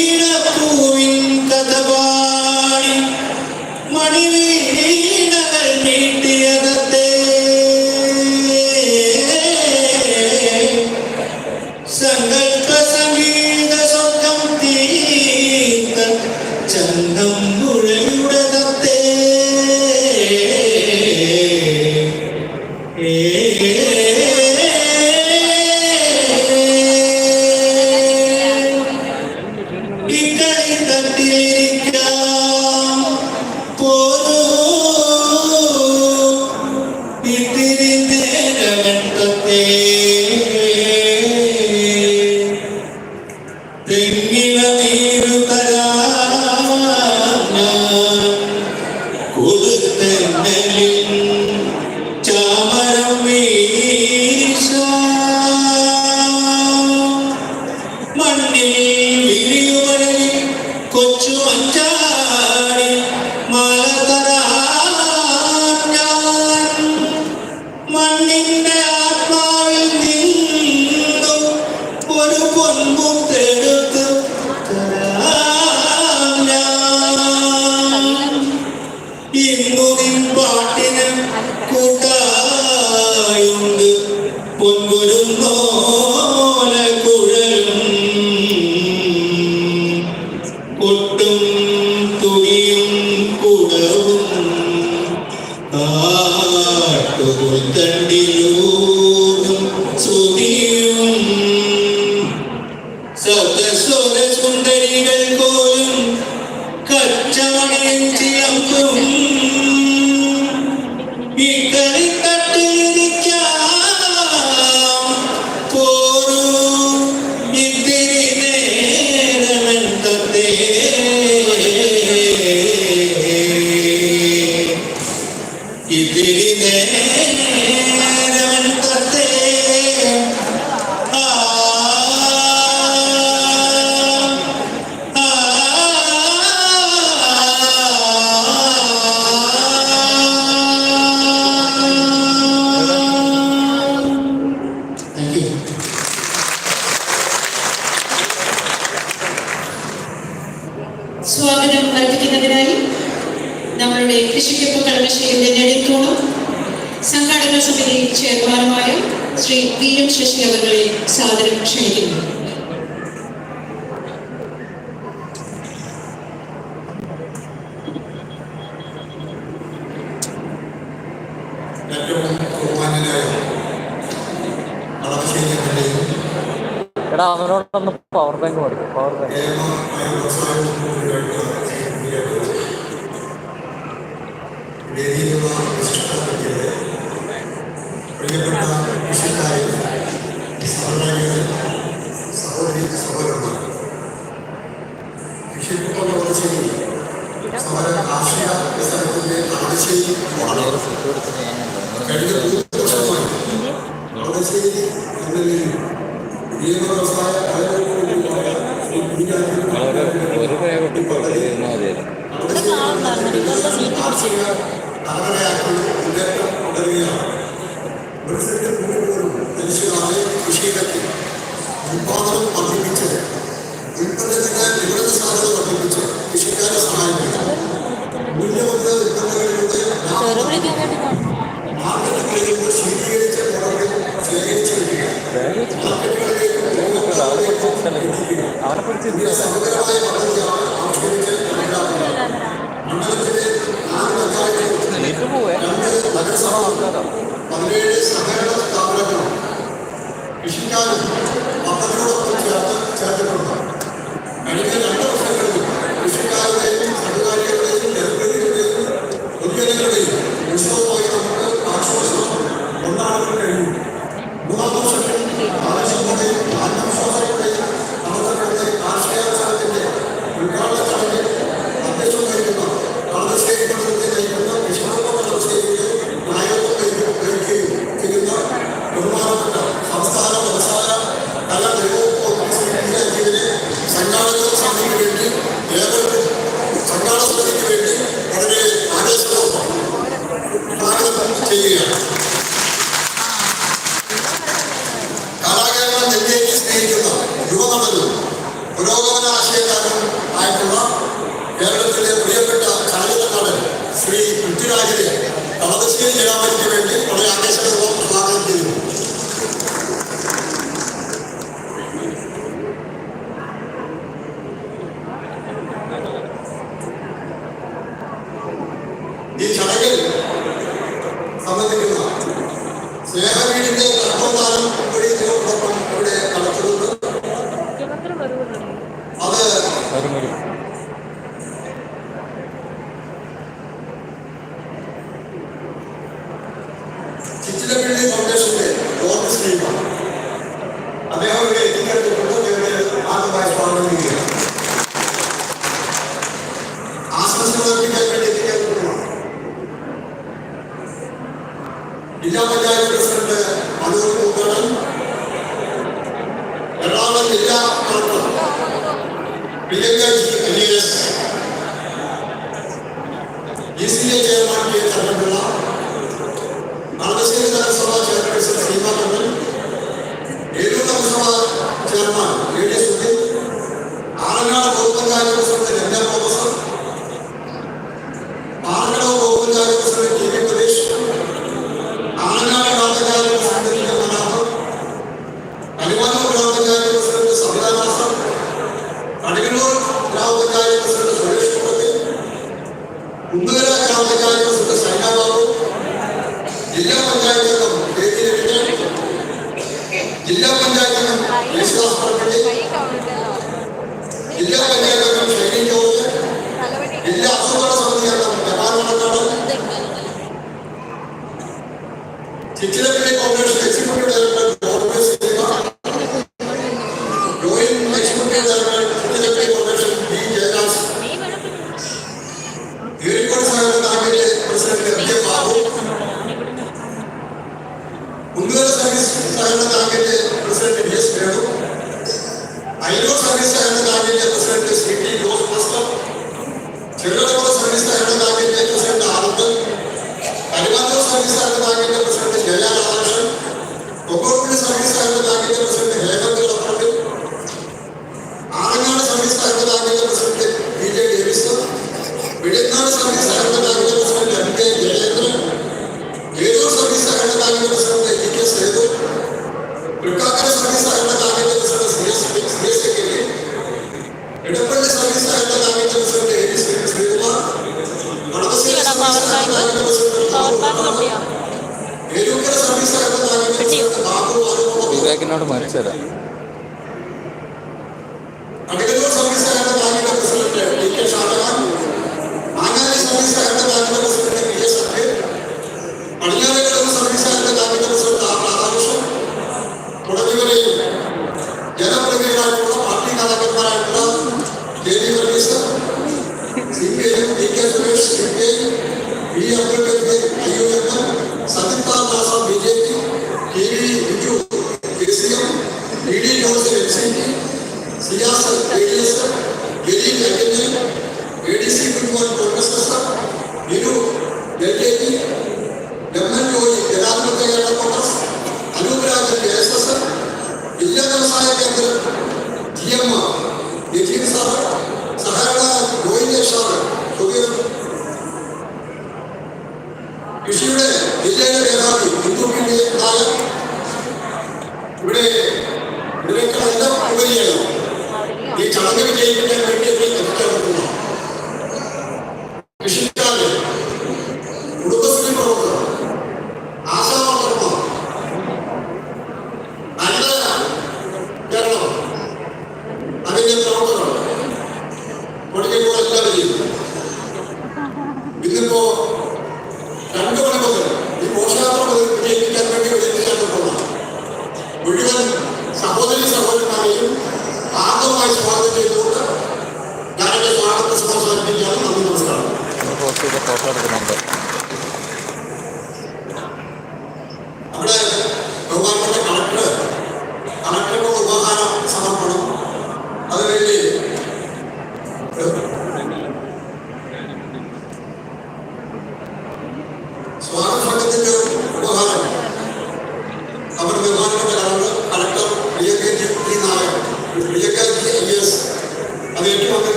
வீரப்பூவின் கதபாடி மணிவே ചെയർമാനുമായ Shri V M Sasi അവരുടെ സാദരം ക്ഷണിക്കുന്നു. എടാ അവനോടൊന്ന് പവർ ബാങ്ക് കൊടുക്കും പവർ ബാങ്ക് പ്രിയപ്പെട്ട കൃഷിക്കാരെ സഹോദരികളെ സഹോദരി സഹോദരന്മാർ. കൃഷിക്കുള്ള വളർച്ചയിൽ സമര കാർഷിക വികസനത്തിന്റെ വളർച്ചയിൽ കഴിഞ്ഞ വർഷമായി വളർച്ചയിൽ എന്നതിൽ നിയമവ്യവസായ തലമുറയാക്കുന്ന മുന്നേറ്റം തുടരുകയാണ് മനുഷ്യരുടെ ഭൂമികളും മനുഷ്യരായ കൃഷിയിടത്തിൽ ഉത്പാദനം വർദ്ധിപ്പിച്ച് ഉൽപ്പന്നത്തിന്റെ വിപണന സാധ്യത വർദ്ധിപ്പിച്ച് കൃഷിക്കാരെ സഹായിക്കുക മൂല്യവന്ന ഉൽപ്പന്നങ്ങളിലൂടെ മാർക്കറ്റുകളിലേക്ക് ശീതീകരിച്ച മുറകൾ ശേഖരിച്ചു വയ്ക്കുക മാർക്കറ്റുകളിലേക്ക് സമഗ്രമായ പദ്ധതിയാണ് ആവിഷ്കരിച്ച് മണ്ഡലത്തിലെ നാല് പഞ്ചായത്തുകൾ രണ്ട് നഗരസഭ പതിനേഴ് സഹകരണ സ്ഥാപനങ്ങളും കൃഷിക്കാരും പദ്ധതിയോടൊപ്പം ചേർത്ത് ചേർത്തിട്ടുണ്ട്. കഴിഞ്ഞ ചടങ്ങിൽ സംബന്ധിക്കുന്ന സ്നേഹവീടിന്റെ നടപ്പന്താനം ഇവിടെ ഇവിടെ നടത്തുന്നുണ്ട് അത് నిర్మాణం ఏడేసి ఉంది ఆనాడు ప్రభుత్వం కోసం నిర్ణయం కోసం సమస్య అంటే బాగా సమస్య అంటే കൃഷിയുടെ ജില്ലയിലെ മേധാവി ഹിന്ദുക്കിന്റെ ആയ ഇവിടെ ഇവരെക്കാളെല്ലാം ഉപരിയാണ്. ഈ ചടങ്ങ് വിജയിപ്പിക്കാൻ വേണ്ടി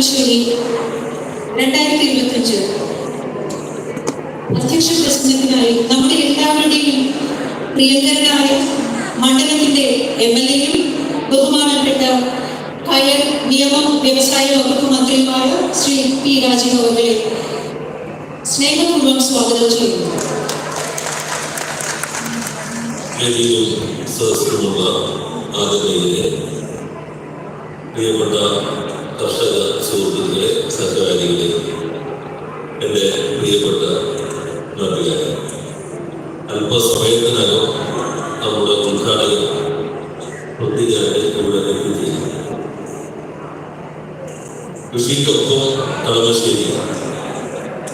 ഈശ്വരി രണ്ടായിരത്തി ഇരുപത്തഞ്ച് അധ്യക്ഷ പ്രസംഗത്തിനായി നമ്മുടെ എല്ലാവരുടെയും പ്രിയങ്കരനായ മണ്ഡലത്തിന്റെ എം എൽ എയും ബഹുമാനപ്പെട്ട കയർ നിയമം വ്യവസായ വകുപ്പ് മന്ത്രിയുമായ ശ്രീ പി രാജീവ് അവരെ സ്നേഹപൂർവം സ്വാഗതം ചെയ്യുന്നു. സദസ്സിലുള്ള ആദരണീയരെ പ്രിയപ്പെട്ട കർഷക സുഹൃത്തുക്കളെ സഹകാരികളെ എന്റെ പ്രിയപ്പെട്ട നാട്ടുകാരെ. അല്പസമയത്തിനകം നമ്മുടെ ഉദ്ഘാടകർ പൃഥ്വിരാജ് ഇവിടെ ചെയ്യുന്നു കൃഷിക്കൊപ്പം കളമശ്ശേരി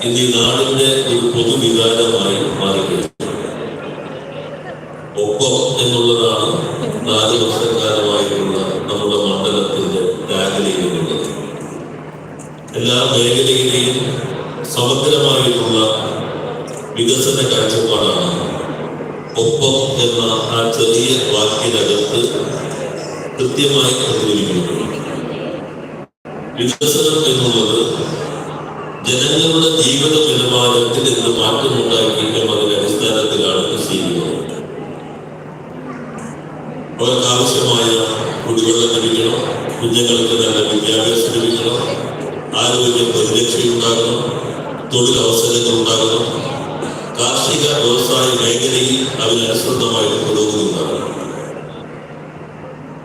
ഇന്ന് നാടിന്റെ ഒരു പൊതുവികാരമായി മാറിക്കഴിഞ്ഞു. ഒപ്പം എന്നുള്ളതാണ് നാല് വർഷം എല്ലാ മേഖലയിലെയും സമഗ്രമായിട്ടുള്ള വികസന കാഴ്ചപ്പാടാണ്. ഒപ്പം എന്ന ആ ചെറിയ വാക്കിനകത്ത് കൃത്യമായി പ്രതിഫലിക്കുന്നു വികസനം എന്നുള്ളത് ജനങ്ങളുടെ ജീവിത നിലവാരത്തിൽ എന്ത് മാറ്റമുണ്ടാക്കിയിട്ടും അതിന്റെ അടിസ്ഥാനത്തിലാണ് ചെയ്യുന്നത്. അവർക്ക് ആവശ്യമായ കുടിവെള്ളം ലഭിക്കണം കുഞ്ഞുങ്ങൾക്ക് നല്ല വിദ്യാഭ്യാസം ലഭിക്കണം ആരോഗ്യ പരിരക്ഷയുണ്ടാകണം തൊഴിലവസരങ്ങൾ ഉണ്ടാകണം കാർഷിക വ്യവസായ മേഖലയിൽ അതിനനുസൃതമായിട്ട് പുരോഗതി ഉണ്ടാകണം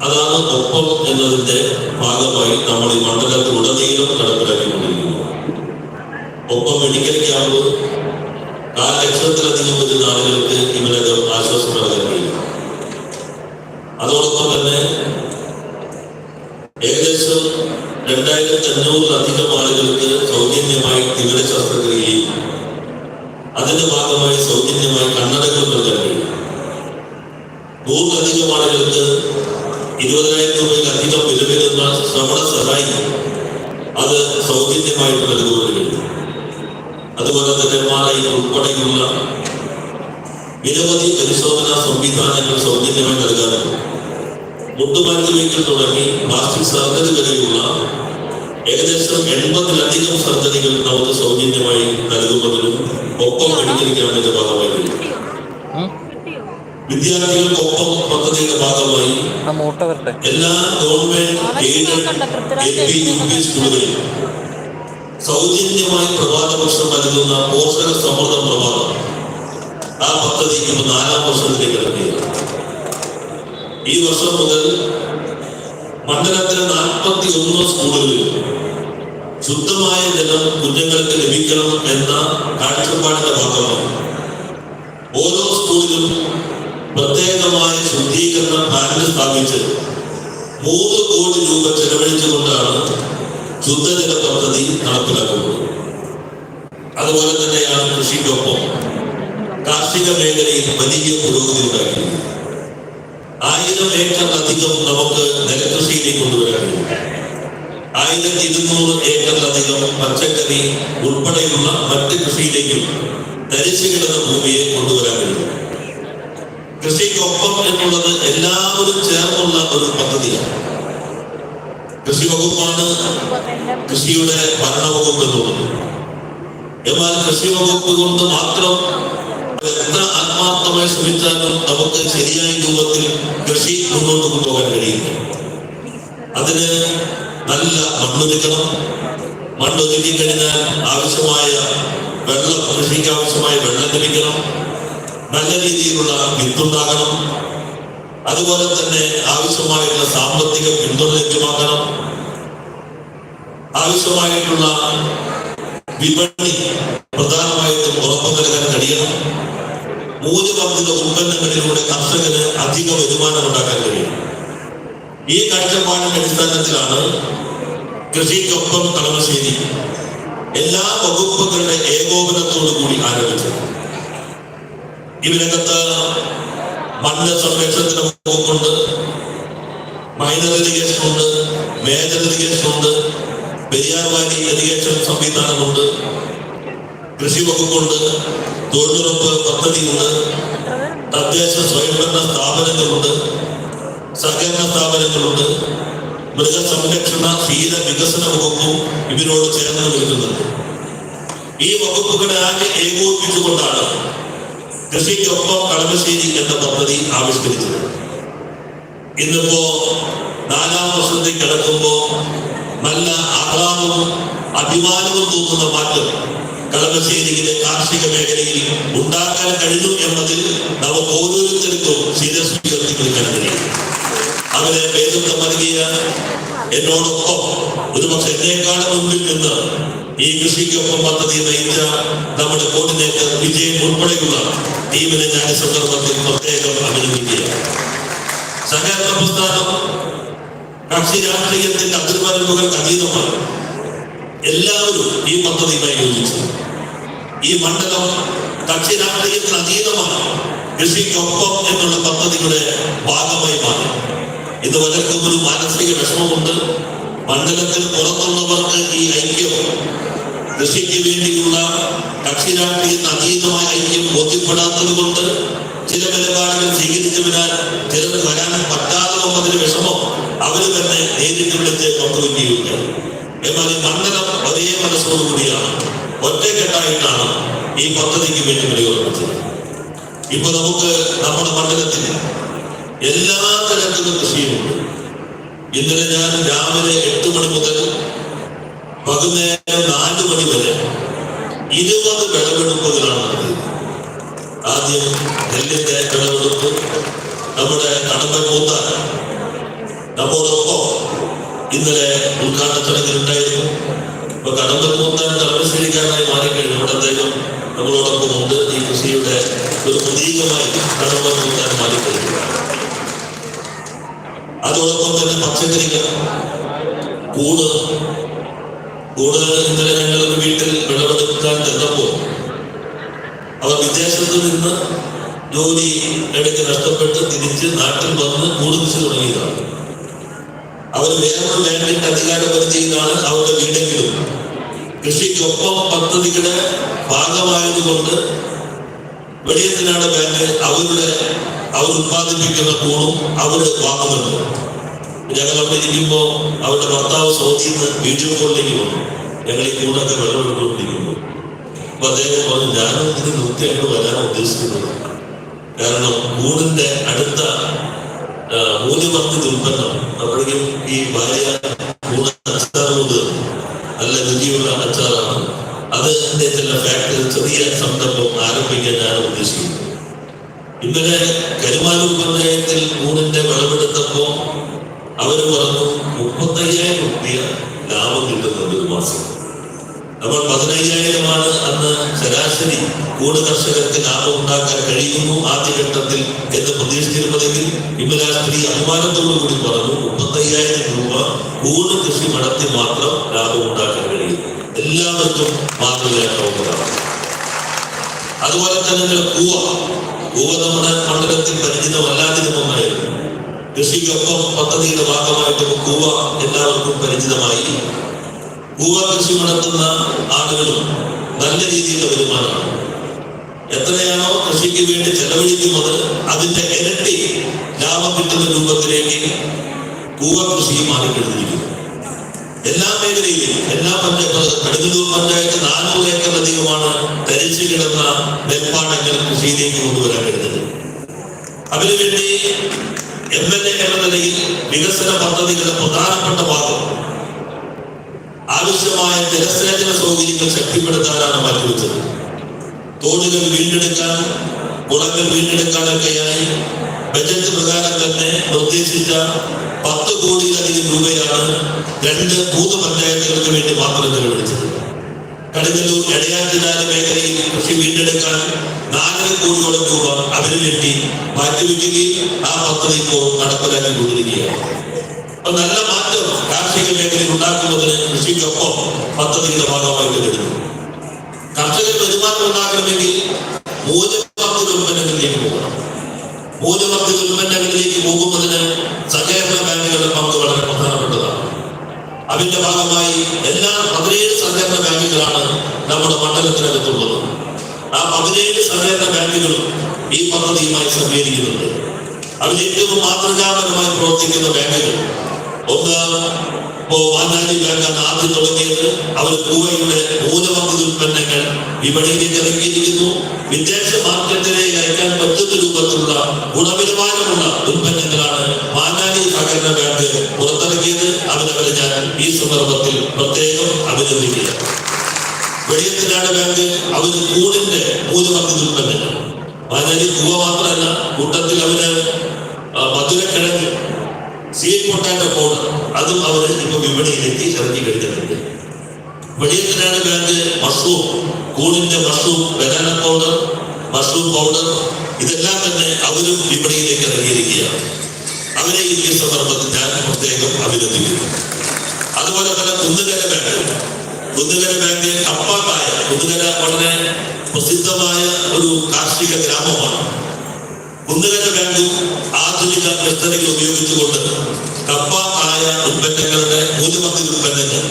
അതാണ് ഒപ്പം എന്നതിന്റെ ഭാഗമായി നമ്മൾ ഈ മണ്ഡലത്തിലുടനീളം നടപ്പിലാക്കിക്കൊണ്ടിരിക്കുന്നത് ഒപ്പം മെഡിക്കൽ ക്യാമ്പ് നാല് ലക്ഷത്തിലധികം വരുന്ന ആളുകൾക്ക് ഇവരകം ആശ്വാസം നൽകാൻ കഴിയും. അതോടൊപ്പം തന്നെ ഏകദേശം രണ്ടായിരത്തി അഞ്ഞൂറിലധികം ആളുകൾക്ക് സൗജന്യമായി തിമിര ശസ്ത്രക്രിയയും അതിന്റെ ഭാഗമായി സൗജന്യമായി കണ്ണടകൾ നൽകാൻ കഴിയും നൂറിലധികം ആളുകൾക്ക് ഇരുപതിനായിരം രൂപയിലധികം വില വരുന്ന ശ്രവണ സഹായി അത് സൗജന്യമായിട്ട് നൽകുവാൻ കഴിയും അതുപോലെ തന്നെ എം ആർ ഐ ഉൾപ്പെടെയുള്ള നിരവധി പരിശോധനാ സംവിധാനങ്ങൾ സൗജന്യമായി നൽകാറുണ്ട് മുട്ടുമാറ്റി വയ്ക്കൽ തുടങ്ങി പ്ലാസ്റ്റിക് സർജറി വരെയുള്ള ഏകദേശം എൺപതിലധികം സർജറികൾ നമുക്ക് സൗജന്യമായി നൽകുന്നതിനും ഒപ്പം മെഡിക്കൽ ക്യാമ്പിന്റെ ഭാഗമായി വരും. വിദ്യാർത്ഥികൾക്കൊപ്പം പദ്ധതിയുടെ ഭാഗമായി ആ മൂട്ട വരട്ടെ എല്ലാ സൗജന്യമായി പ്രഭാത ഭക്ഷണം നൽകുന്ന പോഷക സമ്മർദ്ദം പ്രഭാതം. ആ പദ്ധതി ഇപ്പൊ നാലാം വർഷത്തിലേക്ക് ഇറങ്ങിയത്. ഈ വർഷം മുതൽ മണ്ഡലത്തിലെ നാൽപ്പത്തി ഒന്ന് സ്കൂളുകളിൽ ശുദ്ധമായ ജലം കുഞ്ഞുങ്ങൾക്ക് ലഭിക്കണം എന്ന കാഴ്ചപ്പാടിന്റെ ഭാഗമാണ്. ഓരോ സ്കൂളിലും പ്രത്യേകമായ ശുദ്ധീകരണ പ്ലാന്റ് സ്ഥാപിച്ച് മൂന്ന് കോടി രൂപ ചെലവഴിച്ചുകൊണ്ടാണ് ശുദ്ധജല പദ്ധതി നടപ്പിലാക്കുന്നത്. അതുപോലെ തന്നെയാണ് കൃഷിക്കൊപ്പം കാർഷിക മേഖലയിൽ വലിയ പുരോഗതി ഉണ്ടാക്കിയത്. ആയിരം ഏക്കറിലധികം നമുക്ക് നെൽകൃഷിയിലേക്ക് കൊണ്ടുവരാൻ ആയിരത്തി ഇരുന്നൂറ് ഏക്കറിലധികം പച്ചക്കറി ഉൾപ്പെടെയുള്ള മറ്റ് കൃഷിയിലേക്കും തരിച്ചു കിടന്ന ഭൂമിയെ കൊണ്ടുവരാൻ കൃഷിക്കൊപ്പം എന്നുള്ളത് എല്ലാവരും ചേർന്നുള്ള ഒരു പദ്ധതിയാണ്. കൃഷി വകുപ്പാണ് കൃഷിയുടെ ഭരണവകുപ്പ് എന്നുള്ളത് എന്നാൽ കൃഷി വകുപ്പ് കൊണ്ട് മാത്രം എത്ര ആത്മാർത്ഥമായി ശ്രമിച്ചാലും നമുക്ക് ശരിയായ രൂപത്തിൽ കൃഷി മുന്നോട്ട് കൊണ്ടുപോകാൻ കഴിയില്ല. അതിന് നല്ല മണ്ണൊരുക്കണം. മണ്ണൊരുക്കി കഴിഞ്ഞാൽ ആവശ്യമായ വെള്ളം കൃഷിക്ക് ആവശ്യമായ വെള്ളം ലഭിക്കണം. നല്ല രീതിയിലുള്ള വിത്തുണ്ടാകണം അതുപോലെ തന്നെ ആവശ്യമായിട്ടുള്ള സാമ്പത്തിക പിന്തുണ ലഭ്യമാക്കണം. ആവശ്യമായിട്ടുള്ള വിപണി പ്രധാനമായിട്ടും ഉറപ്പു നൽകാൻ കഴിയണം. മൂല്യവർദ്ധിത ഉൽപ്പന്നങ്ങളിലൂടെ കർഷകന് അധിക വരുമാനം ഉണ്ടാക്കാൻ കഴിയും. ഈ കാഴ്ചപ്പാടിന്റെ അടിസ്ഥാനത്തിലാണ് കൃഷിക്കൊപ്പം കളമശ്ശേരി എല്ലാ വകുപ്പുകളുടെ ഏകോപനത്തോടു കൂടി ആരംഭിച്ചത്. ഇതിനകത്ത് മണ്ണ് സംരക്ഷണത്തിന് വകുപ്പുണ്ട് മൈനർ ഇറിഗേഷൻ ഉണ്ട് മേജർ ഇറിഗേഷൻ ഉണ്ട് പെരിയാർ വാലി ഇറിഗേഷൻ സംവിധാനമുണ്ട് കൃഷി വകുപ്പുണ്ട് തൊഴിലുറപ്പ് പദ്ധതിയുണ്ട് തദ്ദേശ സ്വയംഭരണ സ്ഥാപനങ്ങളുണ്ട് സഹകരണ സ്ഥാപനങ്ങളുണ്ട് മൃഗസംരക്ഷണ ക്ഷീര വികസന വകുപ്പും ഇവരോട് ചേർന്ന് നിൽക്കുന്നുണ്ട്. ഈ വകുപ്പുകളെ ആകെ ഏകോപിപ്പിച്ചുകൊണ്ടാണ് കൃഷിക്കൊപ്പം കളമശ്ശേരി എന്ന പദ്ധതി ആവിഷ്കരിച്ചത് ഇന്നിപ്പോ നാലാം വർഷത്തേക്ക് കിടക്കുമ്പോ നല്ല ആഹ്ലാദവും അഭിമാനവും തോന്നുന്ന മാറ്റം കളമശ്ശേരിയിലെ കാർഷിക മേഖലയിൽ ഉണ്ടാക്കാൻ കഴിഞ്ഞു എന്നതിൽ നമുക്ക് ഓരോരുത്തർക്കും ശിരസ് ഉയർത്തി കഴിയും അവരെ നേതൃത്വം നൽകിയ എന്നോടൊപ്പം ഒരുപക്ഷെ എന്നേക്കാളും മുമ്പിൽ നിന്ന് ഈ കൃഷിക്കൊപ്പം പദ്ധതി നയിച്ച നമ്മുടെ കോർഡിനേറ്റർ വിജയൻ ഉൾപ്പെടെയുള്ള ടീമിനെ ഞാൻ സന്ദർഭത്തിൽ പ്രത്യേകം അഭിനന്ദിക്കുകയാണ്. സഹകരണ പ്രസ്ഥാനം കക്ഷി രാഷ്ട്രീയത്തിന്റെ അതിർവരമ്പുകൾക്ക് അതീതമാണ് എല്ലാവരും ഈ പദ്ധതിയുമായി യോജിച്ചു ഈ മണ്ഡലം കക്ഷി രാഷ്ട്രീയത്തിന് അതീതമാണ്. കൃഷിക്കൊപ്പം എന്നുള്ള പദ്ധതിയുടെ ഭാഗമായി മാറി. ഇത് പലർക്കും ഒരു മാനസിക വിഷമമുണ്ട്. മണ്ഡലത്തിൽ പുറത്തുള്ളവർക്ക് ഈ ഐക്യം കൃഷിക്ക് വേണ്ടിയുള്ള കക്ഷി രാഷ്ട്രീയത്തിന് അതീതമായ ഐക്യം ബോധ്യപ്പെടാത്തത് കൊണ്ട് ചില നിലപാടുകൾ സ്വീകരിച്ചു വരാൻ ചിലർ വരാൻ പറ്റാതെ വന്നതിന് വിഷമം അവർ തന്നെ നേരിട്ട് വിളിച്ച് പങ്കുവയ്ക്കുകയുണ്ടായി എന്നാൽ ഈ മണ്ഡലം ഒരേ മനസ്സോടുകൂടിയാണ് ഒറ്റക്കെട്ടായിട്ടാണ് ഈ പദ്ധതിക്ക് വേണ്ടി വിലയുറപ്പിച്ചത് ഇപ്പൊ നമുക്ക് നമ്മുടെ മണ്ഡലത്തിൽ എല്ലാ തരത്തിലും കൃഷിയുമുണ്ട് ഇന്നലെ ഞാൻ രാവിലെ എട്ട് മണി മുതൽ വൈകുന്നേരം നാല് മണി വരെ ഇരുപത് വിളവെടുപ്പുകളാണ് ആദ്യം നെല്ലിന്റെ വിളവെടുപ്പ് നമ്മുടെ കടമ്പ കൂത്ത നമ്മോടൊപ്പം ഇന്നലെ ഉദ്ഘാടന ചടങ്ങിൽ ഉണ്ടായിരുന്നു. ഇപ്പൊ കടമ്പ കൂത്താൻ കളമശ്ശേരിക്കാരനായി മാറിക്കഴിഞ്ഞു ഇവിടെ അദ്ദേഹം നമ്മളോടൊപ്പം ഉണ്ട്. ഈ കൃഷിയുടെ ഒരു പ്രതീകമായി കടമ്പ മാറിക്കഴിഞ്ഞു അതോടൊപ്പം തന്നെ പച്ചക്കറികൾ കൂട് കൂട് ഇന്നലെ ഞങ്ങൾ വീട്ടിൽ വിളവെടുക്കാൻ ചെന്നപ്പോൾ അവർ വിദേശത്ത് നിന്ന് ജോലി ഇടയ്ക്ക് നഷ്ടപ്പെട്ട് തിരിച്ച് നാട്ടിൽ വന്ന് കൂട് കൃഷി തുടങ്ങിയതാണ്. അവർ വേറൊരു ലാൻഡിന്റെ അധികാര പരിധിയിലാണ് അവരുടെ വീടെങ്കിലും. കൃഷിക്കൊപ്പം പദ്ധതിയുടെ ഭാഗമായതുകൊണ്ട് വെളിയത്തിനാണ് ബാങ്ക് അവരുടെ അവർ ഉത്പാദിപ്പിക്കുന്ന കൂണും അവർ വാങ്ങുന്നുണ്ട്. ഞങ്ങൾ അവിടെ ഇരിക്കുമ്പോൾ അവരുടെ ഭർത്താവ് സൗദിയിൽ നിന്ന് വീഡിയോ കോളിലേക്ക് വന്നു. ഞങ്ങൾ ഈ കൂടൊക്കെ വെള്ളമെടുത്തുകൊണ്ടിരിക്കുമ്പോൾ അപ്പൊ അദ്ദേഹം പറഞ്ഞു ഞാനും ഇതിന് അങ്ങോട്ട് വരാൻ ഉദ്ദേശിക്കുന്നത് കാരണം കൂടിന്റെ അടുത്ത മൂല്യവർദ്ധിത ഉൽപ്പന്നം അപ്പോഴേക്കും ഈ ഭാര്യ കൂട അച്ചാർ നല്ല രുചിയുള്ള അച്ചാറാണ്. അതിന്റെ ചില ഫാക്ടറി ചെറിയ സംരംഭം ആരംഭിക്കാൻ ഞാൻ ഉദ്ദേശിക്കുന്നു. ഇന്നലെ കരുമാലൂർ പഞ്ചായത്തിൽ കൂടിന്റെ വിളവെടുത്തപ്പോ അവർ പറഞ്ഞു മുപ്പത്തയ്യായിരം രൂപ ലാഭം കിട്ടുന്നുണ്ട് ഒരു മാസം. നമ്മൾ പതിനയ്യായിരമാണ് അന്ന് ശരാശരി കൂട് കർഷകർക്ക് ലാഭം ഉണ്ടാക്കാൻ കഴിയുന്നു ആദ്യഘട്ടത്തിൽ എന്ന് പ്രതീക്ഷിച്ചിരുന്നതെങ്കിൽ ഇന്നലെ സ്ത്രീ അഭിമാനത്തോടു കൂടി പറഞ്ഞു മുപ്പത്തയ്യായിരം രൂപ കൂട് കൃഷി നടത്തി മാത്രം ലാഭം ഉണ്ടാക്കാൻ കഴിയും എല്ലാവർക്കും മാതൃകയാക്കാവുന്നതാണ്. അതുപോലെ തന്നെ കൂവ കൂവ നമ്മുടെ മണ്ഡലത്തിൽ പരിചിതമല്ലാതിരുന്ന ഒന്നായിരുന്നു കൃഷിക്കൊപ്പം പദ്ധതിയുടെ ഭാഗമായിട്ട് കൂവ എല്ലാവർക്കും പരിചിതമായി. കൂവ കൃഷി നടത്തുന്ന ആളുകളും നല്ല രീതിയിലുള്ള വരുമാനമാണ് എത്രയാണോ കൃഷിക്ക് വേണ്ടി ചെലവഴിക്കുന്നത് അതിന്റെ ഇരട്ടി ലാഭം കിട്ടുന്ന രൂപത്തിലേക്ക് കൂവ കൃഷി മാറിക്കഴിഞ്ഞിരിക്കുന്നു എല്ലാ മേഖലയിലും എല്ലാ പഞ്ചായത്ത് കടുങ്ങല്ലൂർ പഞ്ചായത്ത് നാനൂറ് ഏക്കറിലധികമാണ് തരിച്ചു കിടന്ന നെൽപ്പാടങ്ങൾ കൃഷിയിലേക്ക് കൊണ്ടുവരാൻ കഴിഞ്ഞത് അതിനുവേണ്ടി എം എൽ എ എന്ന നിലയിൽ വികസന പദ്ധതികളുടെ പ്രധാനപ്പെട്ട ഭാഗം ആവശ്യമായ ജലസേചന സൗകര്യങ്ങൾ ശക്തിപ്പെടുത്താനാണ് മാറ്റിവെച്ചത്. തോടുകൾ വീണ്ടെടുക്കാൻ കുളങ്ങൾ വീണ്ടെടുക്കാനൊക്കെയായി ബജറ്റ് പ്രകാരം തന്നെ നിർദ്ദേശിച്ച പത്ത് കോടിയിലധികം രൂപയാണ് രണ്ട് മൂന്ന് പഞ്ചായത്തുകൾക്ക് വേണ്ടി മാത്രം ചെലവഴിച്ചത് കടുങ്ങല്ലൂർ ഇടയാറ്റിനാല് മേഖലയിൽ കൃഷി വീണ്ടെടുക്കാൻ നാലര കോടിയോളം രൂപ അതിനു വേണ്ടി മാറ്റിവെക്കുകയും ആ പദ്ധതി ഇപ്പോൾ നടപ്പിലാക്കിക്കൊണ്ടിരിക്കുകയാണ് അപ്പൊ നല്ല മാറ്റം കാർഷിക മേഖലയിൽ ഉണ്ടാക്കുന്നതിന് കൃഷിക്കൊപ്പം പദ്ധതിയുടെ ഭാഗമായി വരുന്നു കർഷകർ വരുമാനം ഉണ്ടാക്കണമെങ്കിൽ മൂല്യവർദ്ധിത ഉൽപ്പന്നങ്ങളിലേക്ക് പോകണം. മൂല്യവർദ്ധിത ഉൽപ്പന്നങ്ങളിലേക്ക് പോകുന്നതിന് പങ്ക് വളരെ പ്രധാനപ്പെട്ടതാണ്. അതിന്റെ ഭാഗമായി എല്ലാ പതിനേഴ് സഹകരണ ബാങ്കുകളാണ് നമ്മുടെ മണ്ഡലത്തിനകത്തുള്ളത്. ആ പതിനേഴ് സഹകരണ ബാങ്കുകളും ഈ പദ്ധതിയുമായി സഹകരിക്കുന്നുണ്ട്. അതിൽ ഏറ്റവും മാതൃകാപരമായി പ്രവർത്തിക്കുന്ന ബാങ്കുകൾ ഒന്ന് ഇപ്പോ വാനാടി ബാങ്കാണ് ആദ്യം തുടങ്ങിയത്. അവർ കൂവയുടെ മൂലവർദ്ധിത ഉൽപ്പന്നങ്ങൾ വിപണിയിലേക്ക് ഇറങ്ങിയിരിക്കുന്നു വിദേശ മാർക്കറ്റിലേക്ക് അയക്കാൻ പറ്റുന്ന രൂപത്തിലുള്ള ഗുണനിലവാരമുള്ള ഉൽപ്പന്നങ്ങളാണ് വെളിയത്തിനാട് ബാങ്ക് അവർ കൂടിന്റെ മൂലവർദ്ധിത ഉൽപ്പന്നങ്ങൾ വാനാടി കൂവ മാത്രമല്ല കൂട്ടത്തിൽ അവർ ആ, മധുരക്കിഴങ്ങ് സീഡ് പൊട്ടാറ്റോ പൗഡർ അതും അവർ ഇപ്പൊ വിപണിയിലേക്ക് ഇറങ്ങി കഴിഞ്ഞിട്ടുണ്ട് Veliyathinadu bank mushroom കൂടിന്റെ mushroom banana powder mushroom powder ഇതെല്ലാം തന്നെ അവരും വിപണിയിലേക്ക് ഇറങ്ങിയിരിക്കുകയാണ്. അവരെ ഈ സന്ദർഭത്തിൽ ഞാൻ പ്രത്യേകം അഭിനന്ദിക്കുന്നു. അതുപോലെ തന്നെ കുന്നുകര ബാങ്ക് കുന്നുകര ബാങ്ക് കപ്പാക്കായ കുന്നുകര വളരെ പ്രസിദ്ധമായ ഒരു കാർഷിക ഗ്രാമമാണ്. കുന്നുകര ബാങ്കും ആധുനിക ക്ലസ്റ്ററുകൾ ഉപയോഗിച്ചുകൊണ്ട് കപ്പ ആയ ഉൽപ്പന്നങ്ങളുടെ മൂല്യവർദ്ധിത ഉൽപ്പന്നങ്ങൾ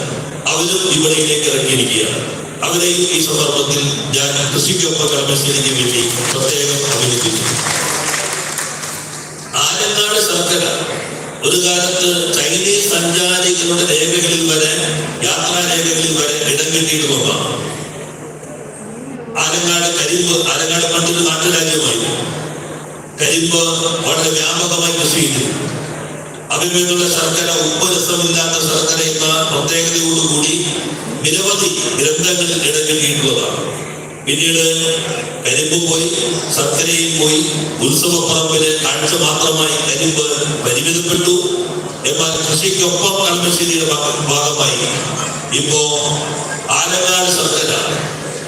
അവരും വിപണിയിലേക്ക് ഇറക്കിയിരിക്കുകയാണ് അവരെയും ഈ സന്ദർഭത്തിൽ ഞാൻ കൃഷിക്കൊപ്പം കളമശ്ശേരിക്ക് വേണ്ടി പ്രത്യേകം അഭിനന്ദിക്കുന്നു. ആലങ്ങാട് ശർക്കര ഒരു കാലത്ത് ചൈനീസ് സഞ്ചാരികളുടെ രേഖകളിൽ വരെ യാത്രാ രേഖകളിൽ വരെ ഇടം കിട്ടിയിട്ടുള്ള ആലങ്ങാട് കരിമ്പ് ആലങ്ങാട് പണ്ടൊരു നാട്ടുരാജ്യമായിരുന്നു കരിമ്പ് വളരെ വ്യാപകമായി കൃഷി ചെയ്തു. അഭിമന്യുള്ള ശർക്കര ഉപ്പരസമില്ലാത്ത ശർക്കര എന്ന പ്രത്യേകതയോടുകൂടി നിരവധി ഗ്രന്ഥങ്ങളിൽ ഇടം കിട്ടിയിട്ടുള്ളതാണ്. പിന്നീട് കരിമ്പ് പോയി ശർക്കരയും പോയി. ഉത്സവപ്പറമ്പിലെ കാഴ്ച മാത്രമായി കരിമ്പ് പരിമിതപ്പെട്ടു. എന്നാൽ കൃഷിക്കൊപ്പം കളമശ്ശേരിയുടെ ഭാഗ- ഭാഗമായി. ഇപ്പോ ആലങ്ങാട് സർക്കര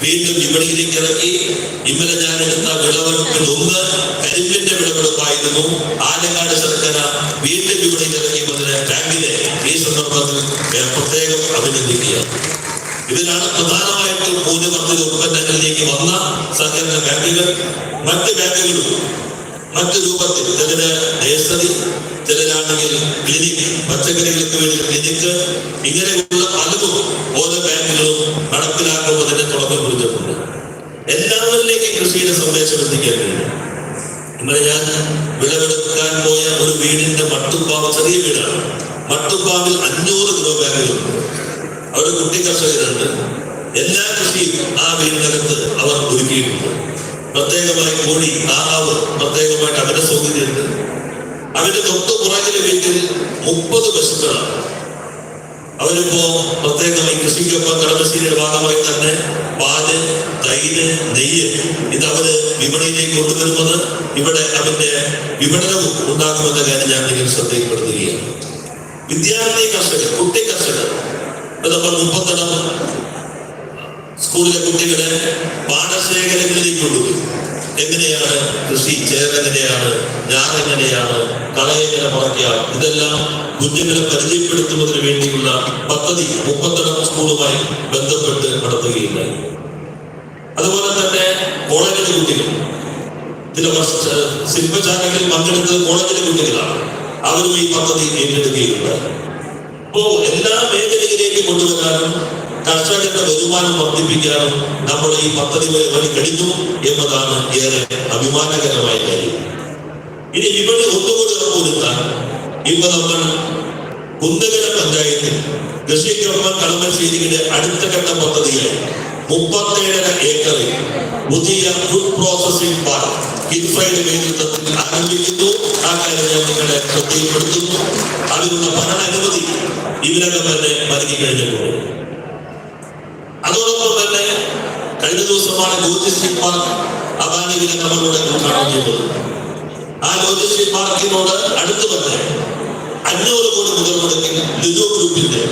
വീണ്ടും വിപണിയിലേക്ക് ഇറക്കി. ഇന്നലെ ഞാൻ എടുത്ത വിളവെടുപ്പിൽ ഒന്ന് കരിമ്പിന്റെ വിളവെടുപ്പായിരുന്നു. ആലങ്ങാട് സർക്കര വീണ്ടും വിപണിയിൽ ഇറക്കിയതിന് ബാങ്കിനെ ഈ സന്ദർഭത്തിൽ പ്രത്യേകം അഭിനന്ദിക്കുകയാണ്. ഇതിലാണ് പ്രധാനമായിട്ടും മൂല്യവർദ്ധിത ഉൽപ്പന്നങ്ങളിലേക്ക് വന്ന സഹകരണ ബാങ്കുകൾ മറ്റ് ബാങ്കുകളും മറ്റു രൂപത്തിൽ ചിലര് നേഴ്സറി ചിലരാണെങ്കിൽ ക്ലിനിക് പച്ചക്കറികൾക്ക് വേണ്ടി ക്ലിനിക്ക് ഇങ്ങനെയുള്ള പലതും ഓരോ ബാങ്കുകളും നടപ്പിലാക്കുന്നതിന് തുടക്കം കുറിച്ചിട്ടുണ്ട്. എല്ലാവരിലേക്കും കൃഷിയുടെ സന്ദേശം എത്തിക്കാൻ കഴിയും ഇന്നലെ ഞാൻ വിളവെടുക്കാൻ പോയ ഒരു വീടിന്റെ മട്ടുപ്പാവ് ചെറിയ വീടാണ്. മട്ടുപ്പാവിൽ അഞ്ഞൂറ് അവിടെ കുട്ടി എല്ലാ കൃഷിയും ആ വീടിനകത്ത് അവർ ഒരുക്കിയിട്ടുണ്ട്. പ്രത്യേകമായി കോഴി താറാവ് പ്രത്യേകമായിട്ട് അവരുടെ സൗകര്യമുണ്ട്. അവരുടെ തൊട്ട് പുറകിലെ വീട്ടിൽ മുപ്പത് പശുക്കളാണ്. അവരിപ്പോ പ്രത്യേകമായി കൃഷിക്കൊപ്പം കളമശ്ശേരിയുടെ ഭാഗമായി തന്നെ പാൽ തൈര് നെയ്യ് ഇത് വിപണിയിലേക്ക് കൊണ്ടുവരുന്നത് ഇവിടെ അവന്റെ വിപണനവും ഉണ്ടാകുമെന്ന കാര്യം ഞാൻ നിങ്ങൾ ശ്രദ്ധയിൽപ്പെടുത്തുകയാണ്. വിദ്യാർത്ഥി കർഷകർ കുട്ടി കർഷകർ ഇപ്പൊ നമ്മൾ സ്കൂളിലെ കുട്ടികളെ പാടശേഖരങ്ങളിലേക്ക് കൊടുക്കും എങ്ങനെയാണ് കൃഷി ചേരെങ്ങനെയാണ് ഞാനെങ്ങനെയാണ് കളയെങ്ങനെ മുളയ്ക്കാം ഇതെല്ലാം കുഞ്ഞുങ്ങളെ പരിചയപ്പെടുത്തുന്നതിന് വേണ്ടിയുള്ള പദ്ധതി മുപ്പത്തിടം സ്കൂളുമായി ബന്ധപ്പെട്ട് നടത്തുകയുണ്ടായി. അതുപോലെ തന്നെ കോളേജിലെ കുട്ടികൾ. ചില വർഷ ശില്പശാലകളിൽ പങ്കെടുത്തത് കോളേജിലെ കുട്ടികളാണ്. അവരും ഈ പദ്ധതി ഏറ്റെടുക്കുകയുണ്ടായി. അപ്പോ എല്ലാ മേഖലയിലേക്ക് കൊണ്ടുവരാനും കർഷകരുടെ വരുമാനം വർദ്ധിപ്പിക്കാനും നമ്മൾ ഈ പദ്ധതി വഴി കഴിഞ്ഞു എന്നതാണ് ഏറെ അഭിമാനകരമായ കാര്യം. ഇനി ഇവിടെ ഒന്നുകൂടി ഉറപ്പുവരുത്താൻ ഇപ്പൊ നമ്മൾ കുന്തകര പഞ്ചായത്തിൽ കൃഷിക്രമ കളമശ്ശേരിയുടെ അടുത്ത ഘട്ട പദ്ധതിയായി മുപ്പത്തേഴര ഏക്കറിൽ പുതിയ ഫുഡ് പ്രോസസിംഗ് പാർക്ക് കിൻഫ്രയുടെ നേതൃത്വത്തിൽ ആരംഭിക്കുന്നു ആ കാര്യം ഞാൻ നിങ്ങളെ ശ്രദ്ധയിൽപ്പെടുത്തുന്നു അതിനുള്ള ഭരണാനുമതി ഇതിനകം തന്നെ നൽകി കഴിഞ്ഞിട്ടുണ്ട് അതോടൊപ്പം തന്നെ കഴിഞ്ഞ ദിവസമാണ് ലോജിസ്റ്റിക് പാർക്ക് അദാനിയിലെ നമ്മളിവിടെ ഉദ്ഘാടനം ചെയ്തത് ആ ലോജിസ്റ്റിക് പാർക്കിനോട് അടുത്ത് തന്നെ അഞ്ഞൂറ് കോടി മുതൽ മുടക്കി ലിജോ ഗ്രൂപ്പിന്റെ